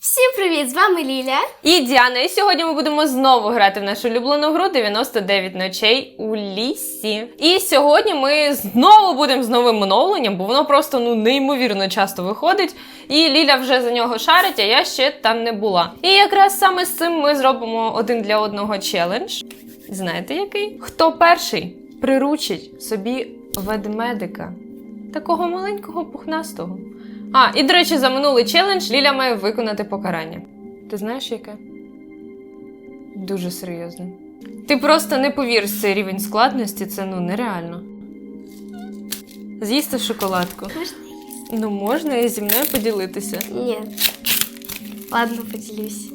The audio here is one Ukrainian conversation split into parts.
Всім привіт! З вами Ліля. І Діана, і сьогодні ми будемо знову грати в нашу улюблену гру 99 ночей у лісі. І сьогодні ми знову будемо з новим оновленням, бо воно просто ну неймовірно часто виходить. І Ліля вже за нього шарить, а я ще там не була. І якраз саме з цим ми зробимо один для одного челендж. Знаєте який? Хто перший приручить собі ведмедика? Такого маленького пухнастого. А, і до речі, за минулий челендж Ліля має виконати покарання. Ти знаєш яке? Дуже серйозне. Ти просто не повіриш цей рівень складності, це ну нереально. З'їсти шоколадку. Можна? Ну, можна і зі мною поділитися. Ні. Ладно, поділюсь.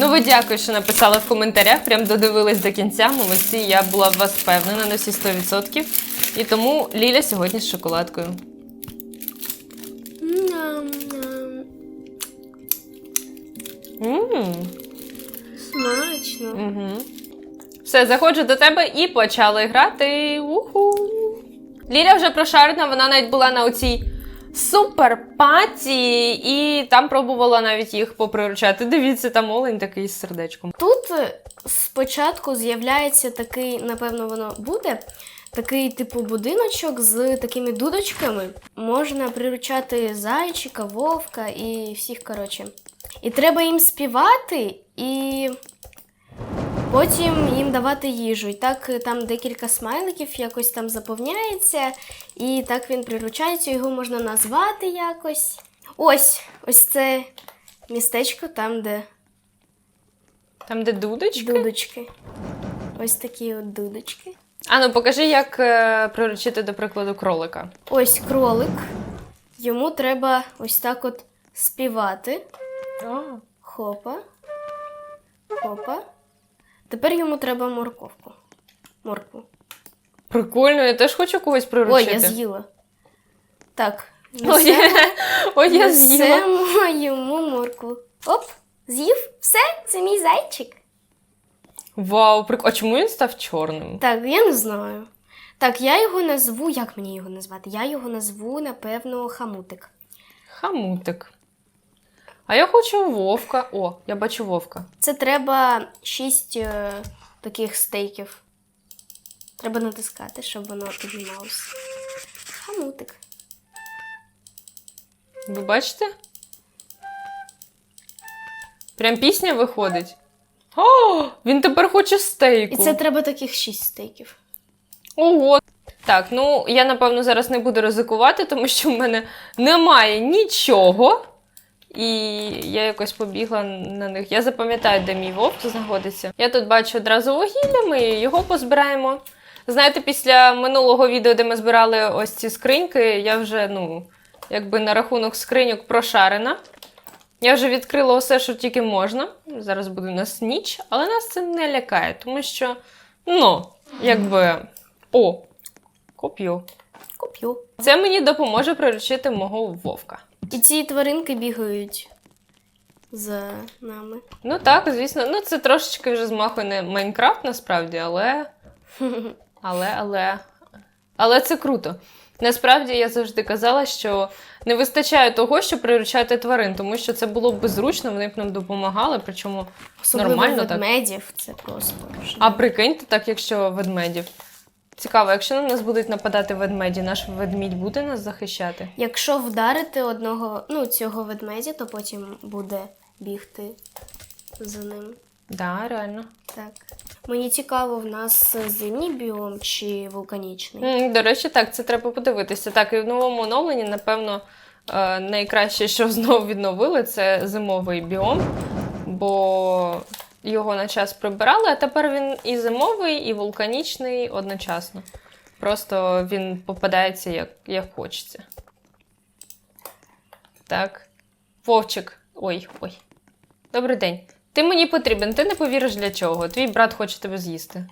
Ну, ви дякую, що написали в коментарях, прям додивились до кінця. Молодці, я була в вас впевнена на всі 100%. І тому Ліля сьогодні з шоколадкою. Все, заходжу до тебе і почали грати. Уху. Ліля вже прошарена, вона навіть була на оцій супер-паті, і там пробувала навіть їх поприручати. Дивіться, там олень такий з сердечком. Тут спочатку з'являється такий, напевно, воно буде. Такий типу будиночок з такими дудочками. Можна приручати зайчика, вовка і всіх, коротше. І треба їм співати і потім їм давати їжу. І так е, там декілька смайликів якось там заповняється, і так він приручається, його можна назвати якось. Ось, ось це містечко там, де Там, де дудочки. дудочки. Ось такі от дудочки. А ну покажи, як е, приручити, до прикладу, кролика. Ось кролик. Йому треба ось так от співати. Хопа. Хопа. Тепер йому треба морковку. Моркву. Прикольно, я теж хочу когось Ой, приручити. я з'їла. Так. Ой, я, ой, я з'їла. Несемо йому моркву. Оп, з'їв. Все, це мій зайчик. Вау, прикольно. А чому він став чорним? Так, я не знаю. Так, я його назву. Як мені його назвати? Я його назву, напевно, хамутик. Хамутик. А я хочу вовка. О, я бачу вовка. Це треба шість е, таких стейків. Треба натискати, щоб воно піднімалося. Хамутик. Ви бачите? Прям пісня виходить. О, він тепер хоче стейку. І це треба таких шість стейків. Ого. Так, ну я напевно зараз не буду ризикувати, тому що в мене немає нічого. І я якось побігла на них. Я запам'ятаю, де мій вовк знаходиться. Я тут бачу одразу вугілля, ми його позбираємо. Знаєте, після минулого відео, де ми збирали ось ці скриньки, я вже, ну, якби на рахунок скриньок прошарена. Я вже відкрила усе, що тільки можна. Зараз буде у нас ніч, але нас це не лякає, тому що, ну, якби. О, коп'ю. Куп'ю. Це мені допоможе приручити мого вовка. І ці тваринки бігають за нами. Ну так, звісно, ну це трошечки вже змахує на Майнкрафт насправді, але. Але, але. Але це круто. Насправді я завжди казала, що не вистачає того, щоб приручати тварин, тому що це було б зручно, вони б нам допомагали, причому Особливо нормально так. ведмедів. Це просто. А прикиньте, так якщо ведмедів. Цікаво, якщо на нас будуть нападати ведмеді, наш ведмідь буде нас захищати? Якщо вдарити одного, ну, цього ведмедя, то потім буде бігти за ним. Да, реально. Так. Мені цікаво, в нас зимній біом чи вулканічний. М, До речі, так, це треба подивитися. Так, і в новому оновленні, напевно, е, найкраще, що знову відновили, це зимовий біом, бо його на час прибирали, а тепер він і зимовий, і вулканічний одночасно. Просто він попадається як, як хочеться. Так. Вовчик. Ой, ой. Добрий день. Ти мені потрібен, ти не повіриш для чого. Твій брат хоче тебе з'їсти.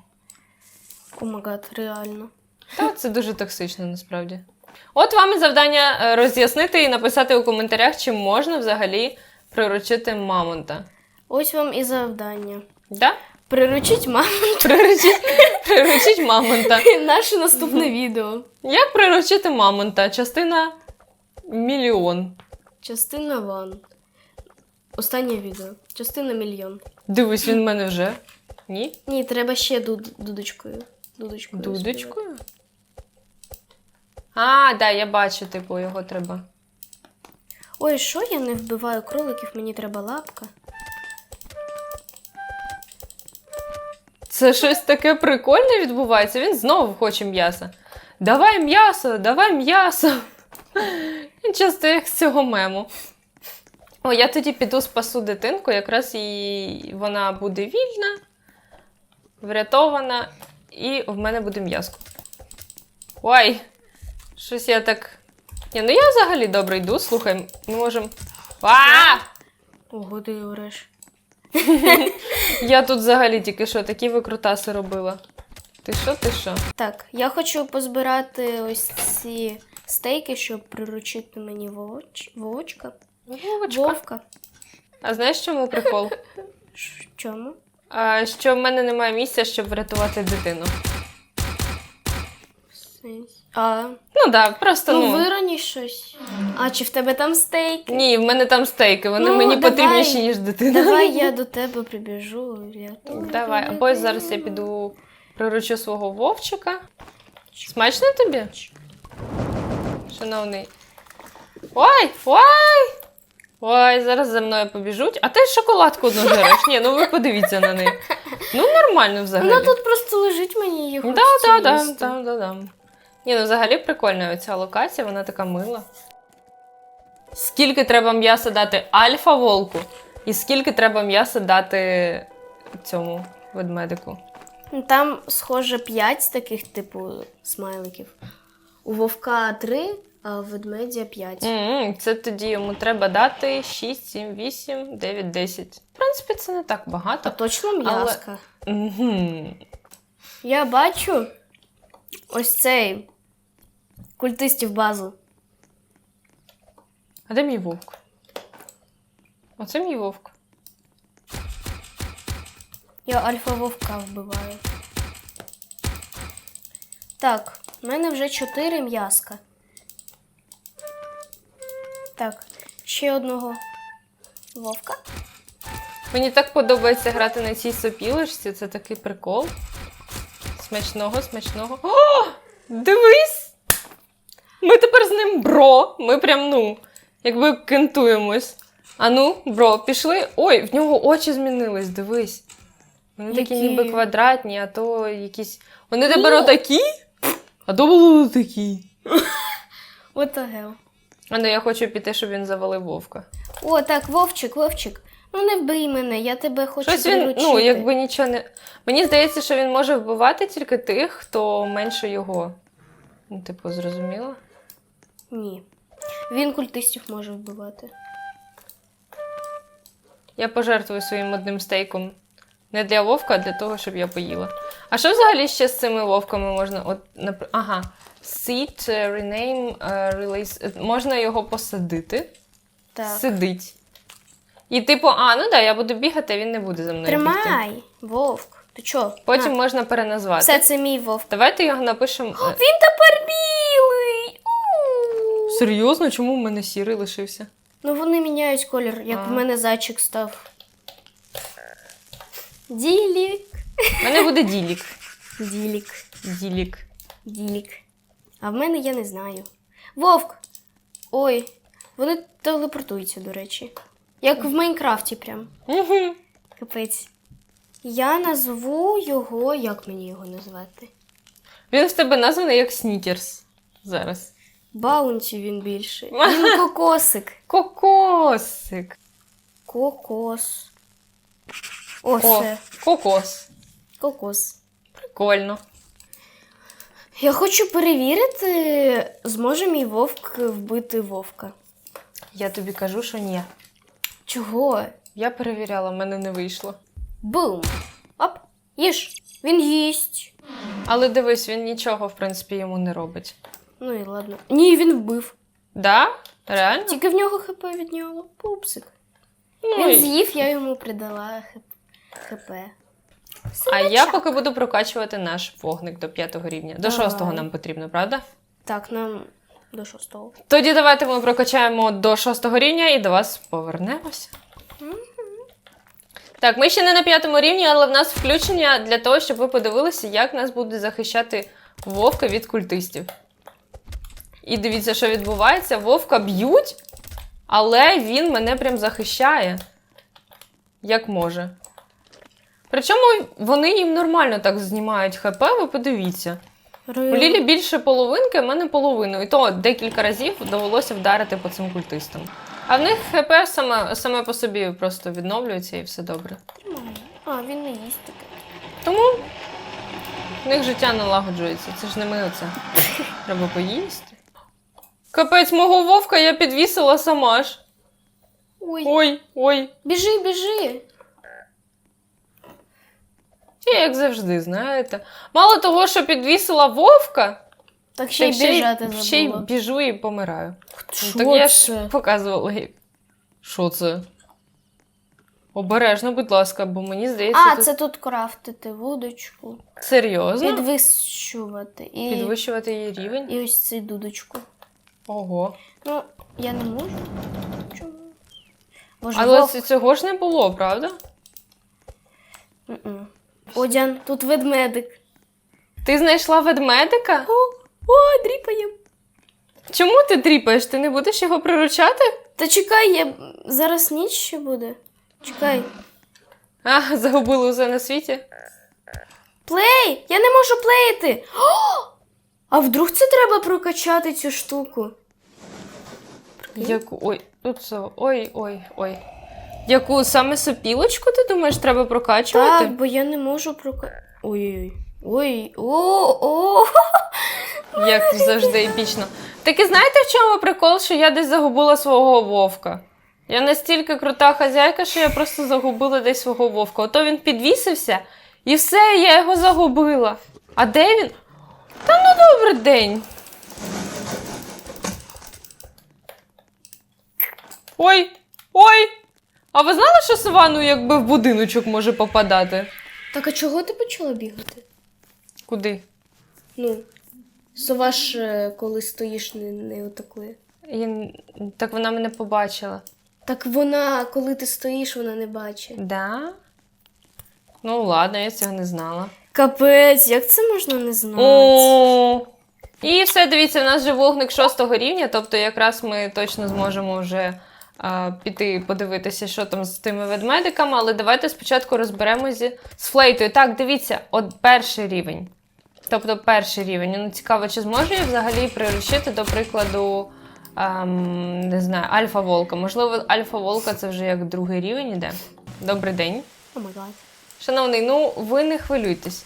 Омагад, реально. Та це дуже токсично насправді. От вам і завдання е, роз'яснити і написати у коментарях, чи можна взагалі приручити мамонта. Ось вам і завдання. Да? Приручіть маму Приручіть, приручіть мамонта. наше наступне відео. Як приручити мамонта? Частина мільйон. Частина ван. Останнє відео. Частина мільйон. Дивись, він в мене вже. Ні? Ні, треба ще дуд... дудочкою. Дудочкою. співати. Дудочкою? А, да, я бачу, типу, його треба. Ой, що я не вбиваю кроликів, мені треба лапка. Це щось таке прикольне відбувається. Він знову хоче м'яса. Давай м'ясо, давай м'ясо. Він часто як з цього мему. О, я тоді піду спасу дитинку, якраз і вона буде вільна, врятована, і в мене буде м'яско. Ой, щось я так. Ні, ну я взагалі добре йду, слухай, ми можемо. Ого, ти ореш. Я тут взагалі тільки що такі викрутаси робила. Ти що, ти що? Так, я хочу позбирати ось ці стейки, щоб приручити мені вовоч... вовочка. Вовочка. Вовка. А знаєш, чому прикол? Чому? А, що в мене немає місця, щоб врятувати дитину. Сенс. А, Ну так, да, просто ну, ну. вироні щось. А, чи в тебе там стейки? Ні, в мене там стейки, вони Ну, мені давай. потрібніші, ніж дитина. Давай я до тебе прибіжу. Я Давай, або зараз я піду приручу свого вовчика. Смачно тобі? Шановний. Ой! Ой! Ой, зараз за мною побіжуть. А ти шоколадку одну жереш. Ні, ну ви подивіться на неї. Ну, нормально взагалі. Вона тут просто лежить мені її Да, хочеться да, да, їсти. да, да, да. Ні, ну взагалі прикольна оця локація, вона така мила. Скільки треба м'яса дати альфа волку, і скільки треба м'яса дати цьому ведмедику. Ну, Там, схоже, 5 таких, типу, смайликів. У вовка 3, а у ведмедя 5. м це тоді йому треба дати 6, 7, 8, 9, 10. В принципі, це не так А багато. точно м'яска. Угу. Я бачу ось цей культистів базу. А де мій вовк? Оце мій вовк. Я альфа вовка вбиваю. Так, в мене вже 4 м'яска. Так, ще одного вовка. Мені так подобається грати на цій сопілочці, це такий прикол. Смачного, смачного. О! Дивись! Ми тепер з ним бро. Ми прям, ну, якби кентуємось. А ну, бро, пішли. Ой, в нього очі змінились, дивись. Вони такі Які? ніби квадратні, а то якісь. Вони тепер отакі, а то були такі. What the hell? А ну я хочу піти, щоб він завалив вовка. О, так, Вовчик, Вовчик. Ну не вбий мене, я тебе хочу Щось він, приручити. ну, якби нічого не. Мені здається, що він може вбивати тільки тих, хто менше його. Ну, типу, зрозуміло? Ні. Він культистів може вбивати. Я пожертвую своїм одним стейком. Не для вовка, а для того, щоб я поїла. А що взагалі ще з цими вовками можна? От, напр... Ага. Seed, е, rename, е, release. Е, Можна його посадити. Так. Сидить. І типу, а, ну да, я буду бігати, а він не буде за мною бігти. Тримай, вовк. Ти чо? Потім На. можна переназвати. Все, це мій вовк. Давайте його напишемо. Він тепер білий. Серйозно, чому в мене сірий лишився? Ну вони міняють колір, як А. в мене зайчик став. Ділік. У мене буде ділік. Ділік. Ділік. Ділік. А в мене я не знаю. Вовк. Ой, вони телепортуються, до речі. Як в Майнкрафті прям. Угу. Капець. Я назву його. Як мені його назвати? Він в тебе названий як снікерс. Зараз. Баунті він більше. Він кокосик. Кокосик. Кокос. О, О, все. кокос. Кокос. Прикольно. Я хочу перевірити, зможе мій вовк вбити вовка. Я тобі кажу, що ні. Чого? Я перевіряла, в мене не вийшло. Бум! Оп! Їж! Він їсть. Але дивись, він нічого, в принципі, йому не робить. Ну і ладно. Ні, він вбив. Да? Реально? Тільки в нього хп відняло. Пупсик. Ну, Він і- з'їв, я йому придала хп. А я поки буду прокачувати наш вогник до п'ятого рівня. До Давай. шостого нам потрібно, правда? Так, нам до шостого. Тоді давайте ми прокачаємо до шостого рівня і до вас повернемося. Так, ми ще не на п'ятому рівні, але в нас включення для того, щоб ви подивилися, як нас буде захищати вовка від культистів. І дивіться, що відбувається. Вовка б'ють, але він мене прям захищає. Як може. Причому вони їм нормально так знімають ХП, ви подивіться. У Лілі більше половинки, а в мене половину. І то декілька разів довелося вдарити по цим культистам. А в них ХП саме, саме по собі просто відновлюється і все добре. А, він не їсть таке. Тому в них життя налагоджується. Це ж не ми оце. Треба поїсти. Капець мого вовка я підвісила сама ж. Ой, Ой, ой. біжи, біжи. Я як завжди, знаєте. Мало того, що підвісила вовка, Так ще й біжати ще й біжу і помираю. Що Ну, так я це? ж показувала. Що це? Обережно, будь ласка, бо мені здається, А, тут це тут крафтити вудочку, серйозно підвищувати і, підвищувати її рівень. і ось цю дудочку. Ого. Ну, я не можу. Чому? Боже, Але вовк. цього ж не було, правда? М-м. Одян, тут ведмедик. Ти знайшла ведмедика? О, о, дріпає. Чому ти тріпаєш? Ти не будеш його приручати? Та чекай, я... зараз ніч ще буде. Чекай. А, загубили усе на світі. Плей! Я не можу плеїти! О! А вдруг це треба прокачати цю штуку? Яку. Ой, тут все. Ой, ой, ой. Яку саме сопілочку, ти думаєш, треба прокачувати? Так, бо я не можу прокачати. Ой-ой. Ой, о, о. Як завжди епічно. Так і знаєте, в чому прикол, що я десь загубила свого вовка? Я настільки крута хазяйка, що я просто загубила десь свого вовка. Ото він підвісився, і все, я його загубила. А де він? Та ну добрий день. Ой, ой! А ви знали, що Савану якби в будиночок може попадати? Так а чого ти почала бігати? Куди? Ну, сова ж, е, коли стоїш, не, не атакує. Я... Так вона мене побачила. Так вона, коли ти стоїш, вона не бачить. Да? Ну, ладно, я цього не знала. Капець, як це можна не знати? О! І все, дивіться, в нас вже вогник шостого рівня, тобто якраз ми точно зможемо вже а, піти подивитися, що там з тими ведмедиками, але давайте спочатку розберемося з флейтою. Так, дивіться, от перший рівень. Тобто перший рівень. Ну, цікаво, чи зможу я взагалі приручити, до прикладу, ем, не знаю, альфа-волка. Можливо, альфа-волка це вже як другий рівень іде. Добрий день. О май гад. Шановний, ну ви не хвилюйтесь.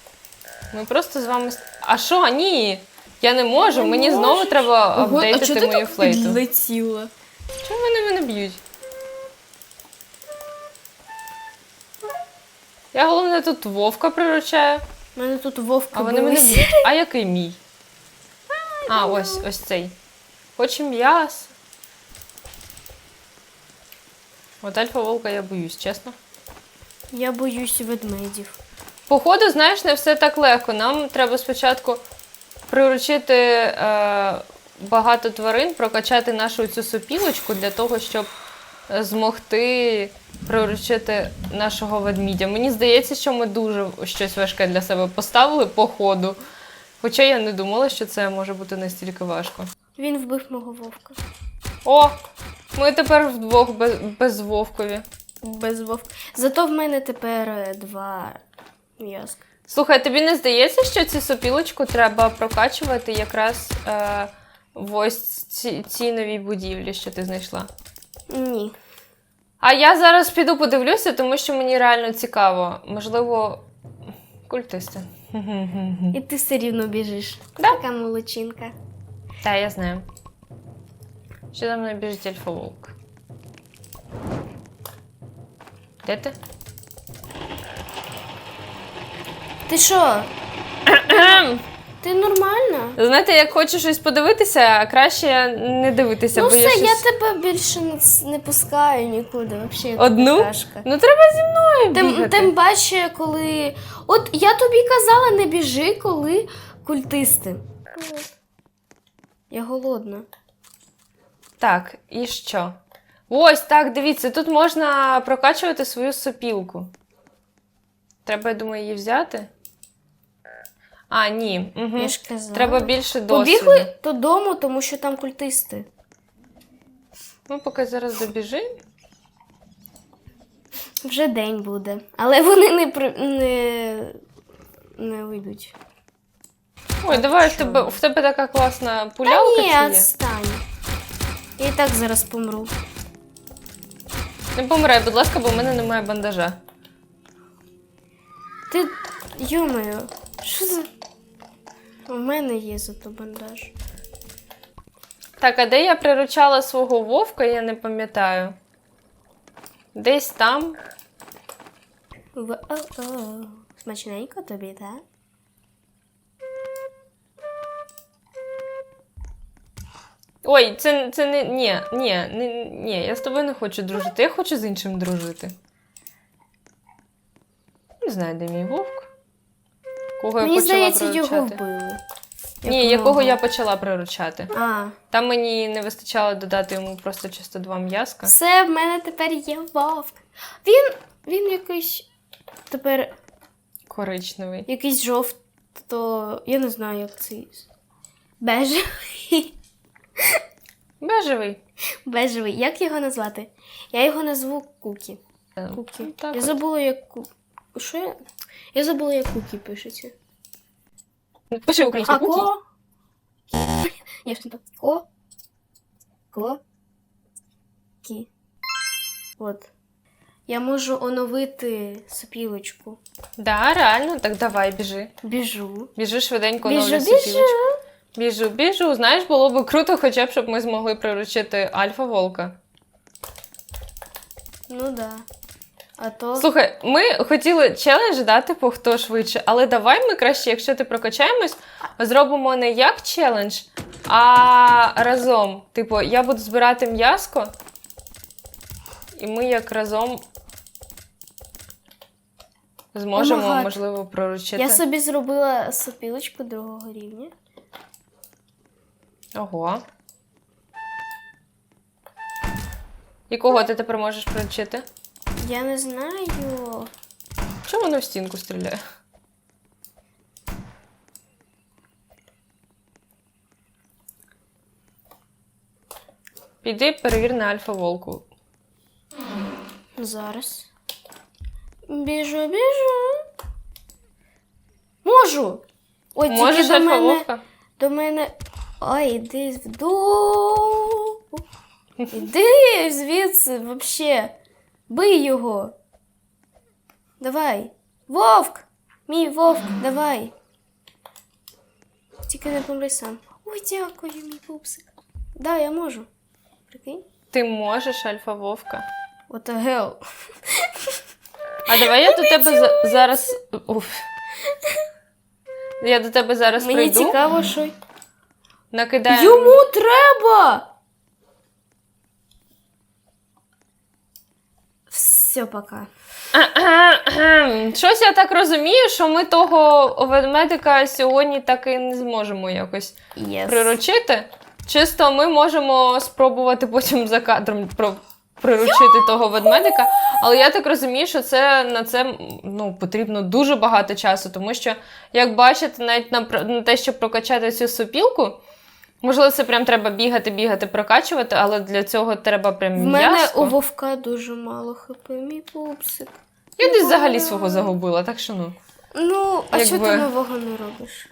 Ми просто з вами. А що? Ні. Я не можу. Мені знову треба апдейтити мою так флейту. підлетіла? Чому вони мене б'ють? Я головне тут вовка приручаю, У мене тут вовка а вони мене б'ють. А який мій? А, ось, ось цей. Хоче м'ясо. От альфа волка я боюсь, чесно. Я боюсь ведмедів. Походу, знаєш, не все так легко. Нам треба спочатку приручити е, багато тварин, прокачати нашу цю сопілочку для того, щоб е, змогти приручити нашого ведмідя. Мені здається, що ми дуже щось важке для себе поставили по ходу. Хоча я не думала, що це може бути настільки важко. Він вбив мого вовка. О! Ми тепер вдвох без, без вовкові. Без вовка. Зато в мене тепер е, два м'язка. Слухай, тобі не здається, що цю сопілочку треба прокачувати якраз е, в ось ці, цій новій будівлі, що ти знайшла? Ні. А я зараз піду подивлюся, тому що мені реально цікаво. Можливо, культисти. І ти все рівно біжиш. Да. Така молодчинка. Та, я знаю. Що за мною біжить альфа-волк? Де ти? Ти що? Ти нормальна? Знаєте, як хочу щось подивитися, краще не дивитися, ну бо все, я я, тебе більше не, не пускаю нікуди. Вообще, Одну? какашка. Ну треба зі мною Тим, тим паче, коли. От я тобі казала, не біжи, коли культисти. Я голодна. Так, і що? Ось так, дивіться, тут можна прокачувати свою сопілку. Треба, я думаю, її взяти. А, ні. Угу. Я ж казала. Треба більше досвіду. Побігли додому, тому що там культисти. Ми поки зараз добіжимо. Вже день буде. Але вони не при... не, не вийдуть. Ой, давай в тебе, в тебе така класна Та ні, чи є? відстань. Я і так зараз помру. Не помирай, будь ласка, бо в мене немає бандажа. Ти. Йомаю, що за. У мене є зато бандаж. Так, а де я приручала свого вовка, я не пам'ятаю. Десь там. В... О-о. Смачненько тобі, так? Ой, це, це не. Ні, ні, ні, я з тобою не хочу дружити. Я хочу з іншим дружити. Не знаю, де мій вовк. Кого я Мені почала здається, приручати. його вбили. Ні, Як якого я почала приручати. А, Там мені не вистачало додати йому просто чисто два м'язка. все, в мене тепер є вовк. Він. Він якийсь. Тепер Коричневий. якийсь жовто. Я не знаю, як цей. Бежевий. Бежевий. Бежевий. Як його назвати? Я його назву Кукі. Кукі. Ну, так я от. забула, як ку... Що я? Я забула, як Кукі пишеться. Пиши українською. А Кукі. ко? Ні, що там? Ко? Ко? Кі. От. Я можу оновити сопілочку. Да, реально, так давай, біжи. Біжу. Біжи швиденько Біжу, біжу. сопілочку. Біжу, біжу. Знаєш, було б круто, хоча б, щоб ми змогли приручити альфа-волка. Ну да. А то. Слухай, ми хотіли челендж дати по хто швидше, але давай ми краще, якщо ти прокачаємось, зробимо не як челендж, а разом. Типу, я буду збирати м'яско, і ми як разом зможемо, God. можливо, приручити. Я собі зробила сопілочку другого рівня. Ого. І кого ти тепер можеш приручити? Я не знаю. Чому воно в стінку стріляє? Піди перевір на альфа-волку. Зараз. Біжу, біжу. Можу! Ой, тільки Можеш до мене. альфа-вовка? До мене. Ой, іди в дупу. Іди звідси вообще. Бий його. Давай. Вовк! Мій вовк, давай. Тільки не помри сам. Ой, дякую, мій пупсик. Да, я можу. Прикинь? Ти можеш альфа-вовка. What the hell? А давай я до тебе за- зараз. Уф. Я до тебе зараз Мені прийду. цікаво, що. Накидаємо. Йому треба. Все, пока. Щось я так розумію, що ми того ведмедика сьогодні так і не зможемо якось Yes. приручити. Чисто ми можемо спробувати потім за кадром про- приручити того ведмедика. Але я так розумію, що це на це ну, потрібно дуже багато часу, тому що, як бачите, навіть на, на те, щоб прокачати цю сопілку, можливо, це прям треба бігати, бігати, прокачувати, але для цього треба прям В мене м'яско. у вовка дуже мало хп, мій пупсик. Я десь взагалі свого загубила, так що ну. Ну, а що Якби. ти нового не робиш?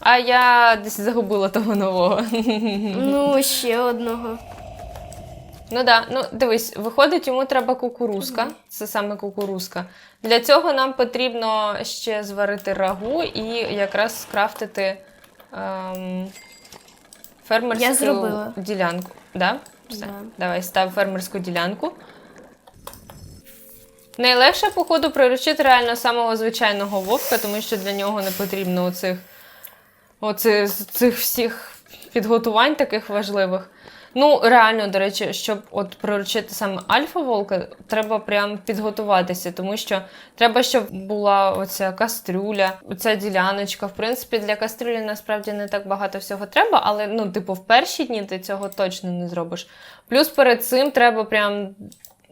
А я десь загубила того нового. Ну, ще одного. Ну да, ну дивись, виходить, йому треба кукурузка. Це саме кукурузка. Для цього нам потрібно ще зварити рагу і якраз скрафтити ем, фермерську Я зробила. ділянку. Да? Все. Да. Давай став фермерську ділянку. Найлегше, походу, приручити реально самого звичайного вовка, тому що для нього не потрібно оцих, оцих оцих всіх підготувань таких важливих. Ну, реально, до речі, щоб от приручити саме альфа-волка, треба прям підготуватися, тому що треба, щоб була оця кастрюля, оця діляночка. В принципі, для кастрюлі насправді не так багато всього треба, але ну, типу, в перші дні ти цього точно не зробиш. Плюс перед цим треба прям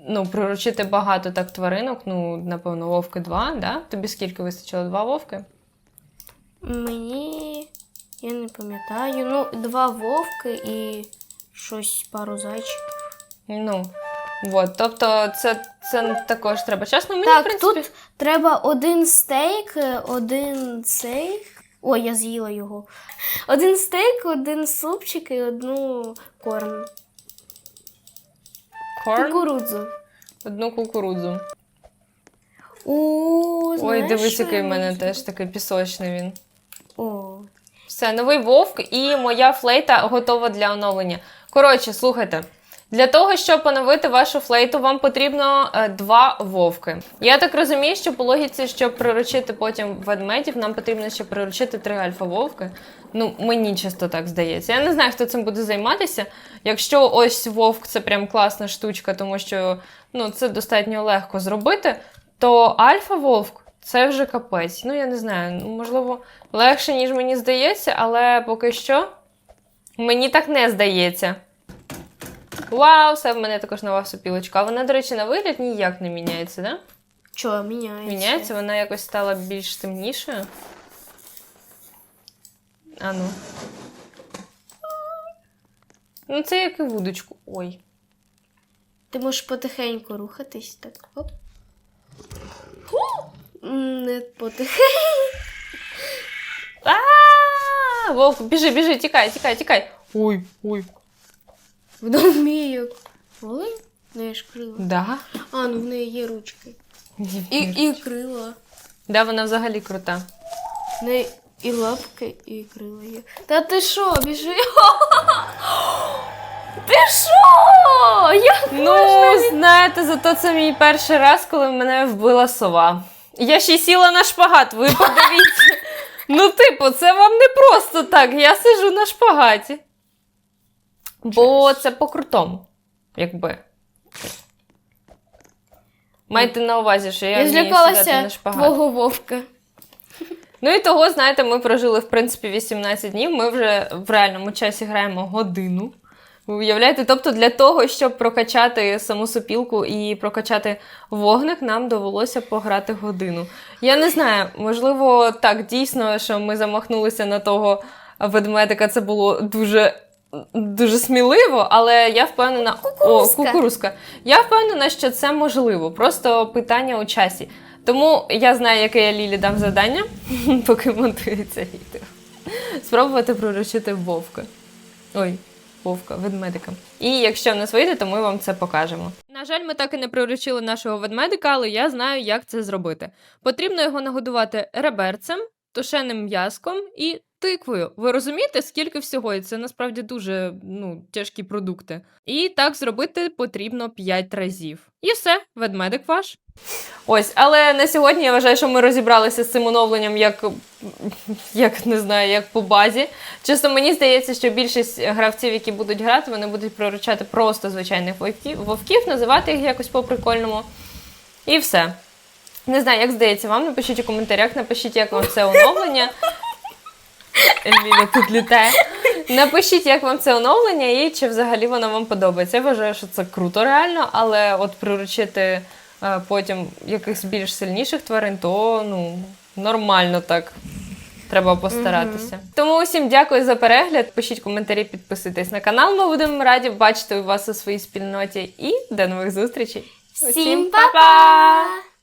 ну, приручити багато так тваринок, ну, напевно, вовки два, да? Тобі скільки вистачило? Два вовки? Мені. Я не пам'ятаю. Ну, два вовки і щось пару зайчиків. Ну, от, тобто, це, це також треба. Чесно, мені, в принципі, тут треба один стейк, е, один цей. Ой, я з'їла його. Один стейк, один супчик і одну корм. корм, Кукурудзу. одну кукурудзу. О, Ой, дивись, який в мене теж такий пісочний він. О. Все, новий вовк і моя флейта готова для оновлення. Коротше, слухайте. Для того, щоб оновити вашу флейту, вам потрібно е, два вовки. Я так розумію, що по логіці, щоб приручити потім ведмедів, нам потрібно ще приручити три альфа-вовки. Ну, мені чисто так здається. Я не знаю, хто цим буде займатися. Якщо ось вовк це прям класна штучка, тому що ну, це достатньо легко зробити, то альфа-вовк це вже капець. Ну, я не знаю, ну, можливо, легше, ніж мені здається, але поки що мені так не здається. Вау, все в мене також нова сопілочка. А вона, до речі, на вигляд ніяк не міняється, да? Чо, міняється? Міняється, вона якось стала більш темнішою. А ну. Ну, це як і вудочку. Ой. Ти можеш потихеньку рухатись, так. Оп. М, Не потихеньку. А, Вовк, біжи, біжи, тікай, тікай, тікай. Ой, ой. Вона вміє як. Олень? В неї ж крила. Да? А, ну в неї є ручки. І, і крила. Да, вона взагалі крута. В неї і лапки, і крила є. Та ти що, біжи? Ти що? Як Ну, знаєте, зато це мій перший раз, коли мене вбила сова. Я ще й сіла на шпагат, ви подивіться. Ну, типу, це вам не просто так. Я сижу на шпагаті. Бо це по-крутому, якби. Майте на увазі, що я, Я вмію сідати злякалася на шпагат. твого вовка. Ну і того, знаєте, ми прожили, в принципі, 18 днів. Ми вже в реальному часі граємо годину. Ви уявляєте? Тобто для того, щоб прокачати саму сопілку і прокачати вогник, нам довелося пограти годину. Я не знаю, можливо, так дійсно, що ми замахнулися на того ведмедика, це було дуже. Дуже сміливо, але я впевнена, Кукурузка. О, кукурузка. Я впевнена, що це можливо. Просто питання у часі. Тому я знаю, яке я Лілі дам завдання, поки монтується відео. Спробувати приручити вовка. Ой, вовка, ведмедика. І якщо в нас вийде, то ми вам це покажемо. На жаль, ми так і не приручили нашого ведмедика, але я знаю, як це зробити. Потрібно його нагодувати реберцем, тушеним м'язком і тиквою. Ви розумієте, скільки всього? І це насправді дуже ну, тяжкі продукти. І так зробити потрібно 5 разів. І все, ведмедик ваш. Ось, але на сьогодні я вважаю, що ми розібралися з цим оновленням як, як не знаю, як по базі. Чесно, мені здається, що більшість гравців, які будуть грати, вони будуть приручати просто звичайних вовків, вовків називати їх якось по-прикольному. І все. Не знаю, як здається вам, напишіть у коментарях, напишіть, як вам це оновлення. Ліля тут літає. Напишіть, як вам це оновлення і чи взагалі воно вам подобається. Я вважаю, що це круто реально, але от приручити е, потім якихось більш сильніших тварин, то ну, нормально так. Треба постаратися. Тому усім дякую за перегляд. Пишіть коментарі, підписуйтесь на канал. Ми будемо раді бачити вас у своїй спільноті. І до нових зустрічей. Всім па-па!